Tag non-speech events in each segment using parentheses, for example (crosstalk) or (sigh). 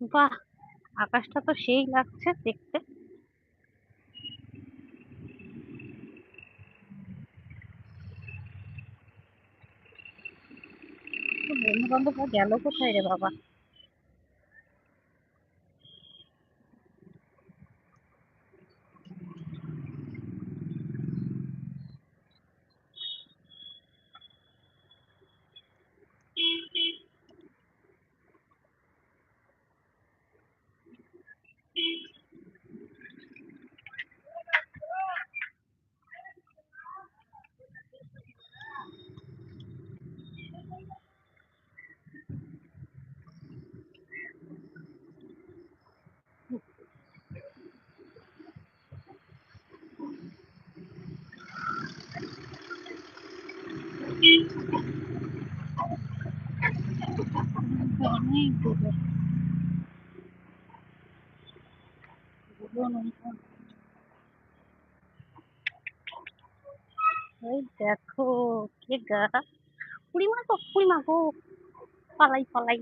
বাহ! আকাশটা তো সেই লাগছে দেখতে। বন্ধু-বান্ধবরা গেল কোথায় রে বাবা? অনেক গোবর দেখো কে গা। বুড়িমা গো বুড়িমা গো। পালাই পালাই।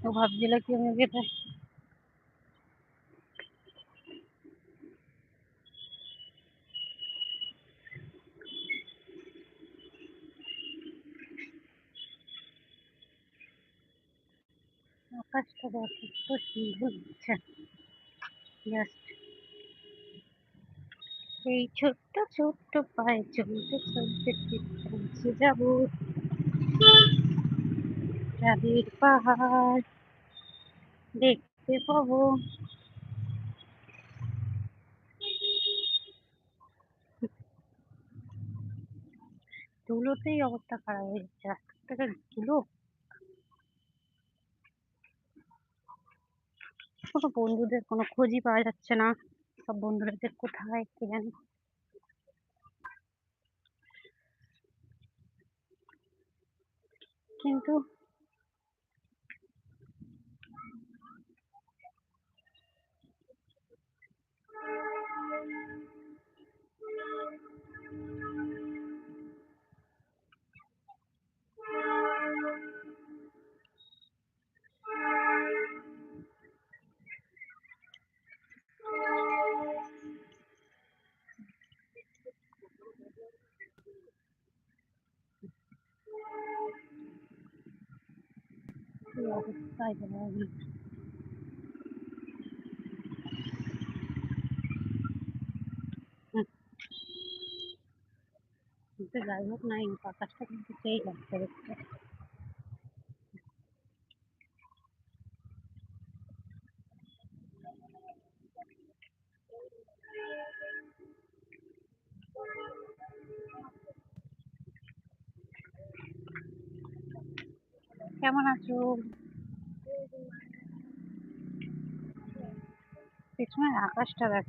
ও ভাবছিল কি আমি আকাশটা দেখো কত সুন্দর লাগছে জাস্ট এই ছোট্ট ছোট্ট পায়ে চলতে চলতে ঠিক পৌঁছে যাব চাঁদের পাহাড় দেখতে পাবো ধুলোতেই অবস্থা খারাপ হয়ে যাচ্ছে রাস্তাটা ধুলো কোনো বন্ধুদের কোনো খোঁজই পাওয়া যাচ্ছে না। সব বন্ধুরা যে কোথায় কে জানে? কিন্তু কি অবস্থায় যাবে কিন্তু যাই হোক না এই আকাশটা কিন্তু সেই লাগছে দেখতে কেমন আছো? পেছনের আকাশটা দেখ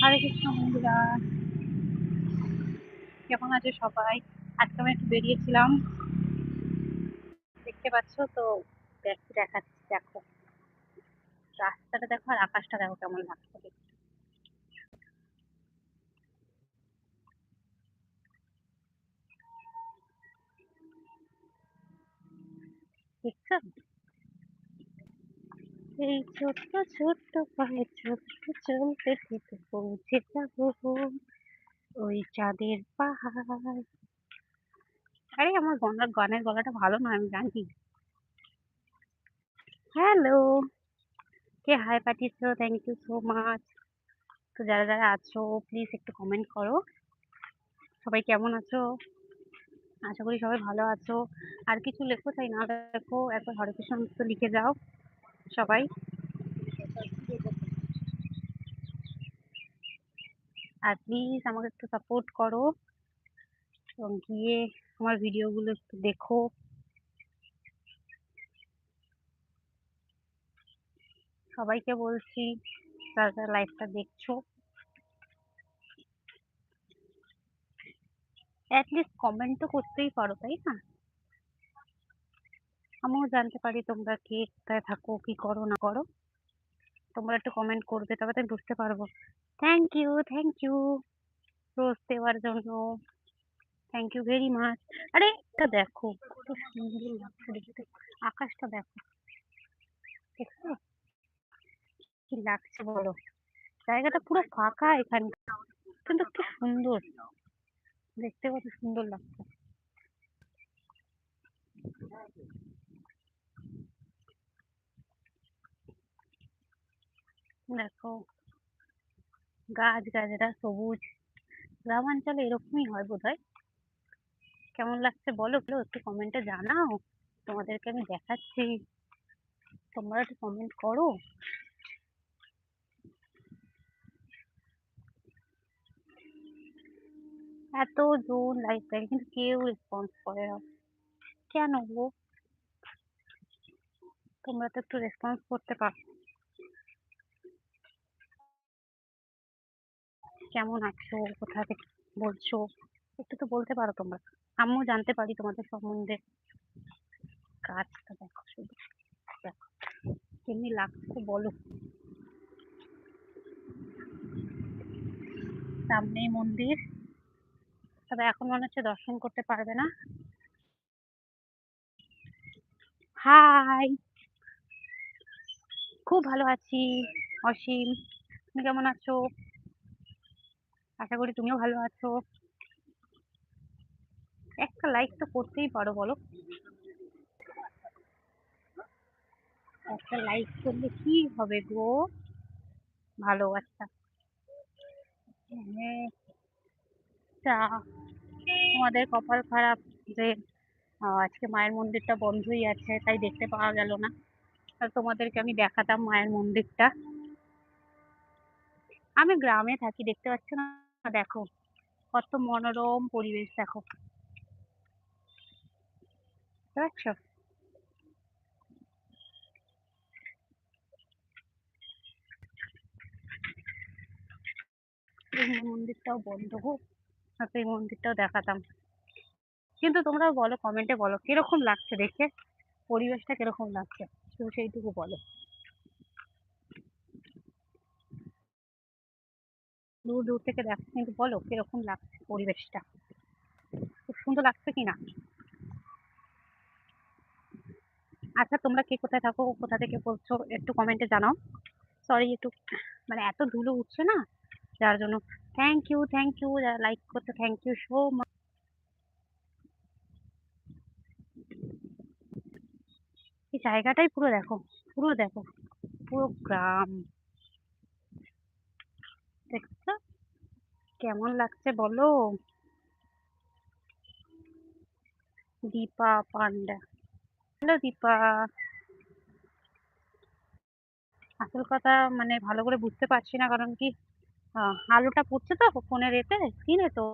হরে কৃষ্ণ বন্ধুরা। কেমন আছে সবাই? আজকে আমি একটু বেরিয়েছিলাম। দেখতে পাচ্ছ তো দেখাচ্ছি, দেখো। রাস্তাটা দেখো আর আকাশটা দেখো কেমন লাগছে দেখতে। এই ছোট্ট ছোট্ট পায়ে ছোট্ট চলতে থেকে পৌঁছে যাব ওই চাঁদের পাহাড়। আরে আমার গলার, গানের গলাটা ভালো নয়, আমি জানি। হ্যালো। কে হাই পাঠিয়েছো থ্যাংক ইউ সো মাচ তো যারা যারা আছো প্লিজ একটু কমেন্ট করো। সবাই কেমন আছো? আশা করি সবাই ভালো আছো। আর কিছু লেখো তাই না লেখো একবার হরে কৃষ্ণ তো লিখে যাও সবাই। আর প্লিজ আমাকে একটু সাপোর্ট করো এবং গিয়ে আমার ভিডিওগুলো একটু দেখো। সবাইকে বলছি যারা যারা লাইভটা দেখছ। অ্যাটলিস্ট কমেন্ট তো করতেই পারো, তাই না? আমিও জানতে পারি তোমরা কে কোথায় থাকো, কি করো, না করো। তোমরা একটু কমেন্ট করবে, তবে তো আমি বুঝতে পারব। Thank you thank you rose দেওয়ার জন্য। থ্যাংক ইউ ভেরি মাচ আরে, এটা দেখো, কত সুন্দর লাগছে আকাশটা দেখো। দেখছ? কি লাগছে বলো? জায়গাটা পুরো ফাঁকা এখানে কিন্তু কি সুন্দর। দেখতে কত সুন্দর লাগছে। দেখো গাছ গাছরা সবুজ। গ্রামাঞ্চলে এরকমই হয় বোধ হয় কেমন লাগছে বলো? বলো, একটু কমেন্টে জানাও। তোমাদেরকে আমি দেখাচ্ছি। তোমরা একটু কমেন্ট করো। এত জন লাইক দেয় কিন্তু কেউ রেসপন্স করে না কেন গো তোমরা তো একটু রেসপন্স করতে পারো কেমন আছো কোথা থেকে বলছো একটু তো বলতে পারো তোমরা আমিও জানতে পারি তোমাদের সম্বন্ধে কাজটা দেখো শুধু দেখো কেমনি লাগছে বলো সামনেই মন্দির তবে এখন মনে হচ্ছে দর্শন করতে পারবে না। হাই খুব ভালো আছি অসীম। তুমি কেমন আছো? আশা করি তুমিও ভালো আছো। একটা লাইক তো করতেই পারো বলো। একটা লাইক করলে কি হবে গো? ভালো আচ্ছা। হ্যাঁ, তোমাদের কপাল খারাপ যে আজকে মায়ের মন্দিরটা বন্ধই আছে, তাই দেখতে পাওয়া গেল না। তোমাদেরকে আমি দেখাতাম মায়ের মন্দিরটা। আমি গ্রামে থাকি, দেখতে পাচ্ছ না? দেখো, কত মনোরম পরিবেশ, দেখো। পারছ মন্দিরটাও বন্ধ গো আর এই মন্দিরটাও দেখাতাম। কিন্তু তোমরা বলো কমেন্টে বলো, কীরকম লাগছে দেখে? পরিবেশটা কীরকম লাগছে? শুধু সেইটুকু বলো। দূর দূর থেকে দেখো, কিন্তু বলো, কীরকম লাগছে পরিবেশটা? খুব সুন্দর লাগছে কিনা? আচ্ছা তোমরা কে কোথায় থাকো, কোথা থেকে বলছো, একটু কমেন্টে জানাও। সরি একটু মানে এত ধুলো উঠছে না? যার জন্য থ্যাংক ইউ থ্যাংক ইউ যারা লাইক করতে থ্যাংক ইউ সো মাচ এই জায়গাটাই পুরো দেখো পুরো দেখো, পুরো গ্রাম। দেখছ? কেমন লাগছে বলো? দীপা পান্ডা। হ্যালো দীপা। আসল কথা মানে ভালো করে বুঝতে পারছি না কারণ কি আলোটা পড়ছে তো ফোনের এতে স্ক্রিনে তো,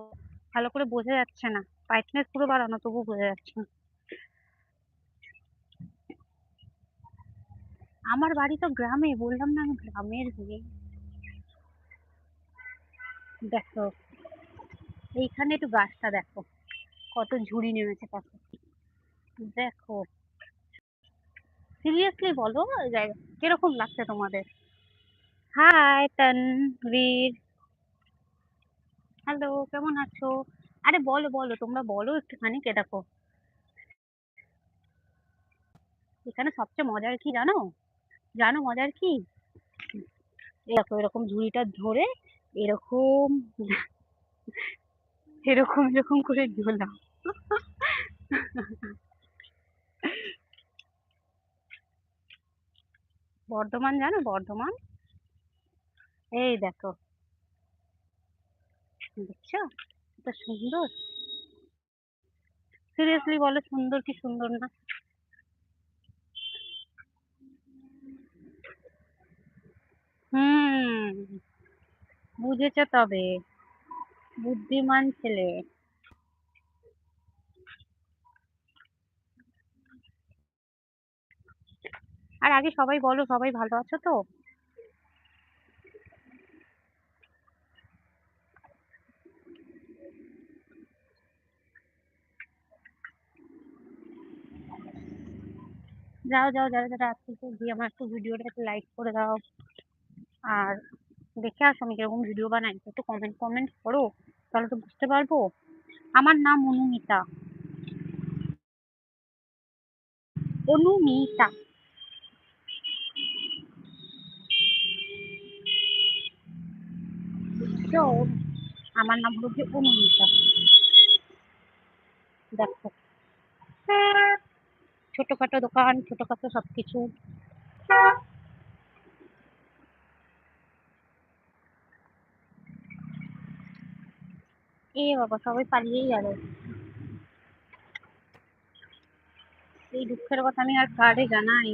ভালো করে বোঝা যাচ্ছে না। ব্রাইটনেস পুরো বাড়ানো তবু বোঝা যাচ্ছে না। আমার বাড়ি তো গ্রামে, বললাম না আমি গ্রামের মেয়ে দেখো, এইখানে একটু গাছটা দেখো, কত ঝুড়ি নেমেছে কত দেখো। সিরিয়াসলি বলো জায়গা, কীরকম লাগছে তোমাদের? হাই তানভীর হ্যালো কেমন আছো? আরে বলো বলো, তোমরা বলো একটুখানি, কে দেখো? এখানে সবচেয়ে মজার কি জানো? জানো মজার কি? দেখো, এরকম ঝুড়িটা ধরে এরকম (laughs) এরকম এরকম করে ঝোলাম বর্ধমান, জানো বর্ধমান? এই দেখো। দেখছ? কত সুন্দর। সিরিয়াসলি বলো, সুন্দর কি সুন্দর না? হুম, বুঝেছ তবে। বুদ্ধিমান ছেলে। আর আগে সবাই বলো, সবাই ভালো আছো তো? যাও যাও যারা যারা আসছো গিয়ে আমার একটু ভিডিওটা একটু লাইক করে দাও। আর দেখে আসো আমি কীরকম ভিডিও বানাই একটু কমেন্ট কমেন্ট করো, তাহলে তো বুঝতে পারব। আমার নাম অনুমিতা। অনুমিতা। আমার নাম হলো যে অনুমিতা। দেখো। ছোটখাটো দোকান, ছোটখাটো সবকিছু। এ বাবা, সবাই পালিয়েই গেল। এই দুঃখের কথা আমি আর কারে জানাই।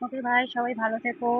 ওকে ভাই, সবাই ভালো থেকো।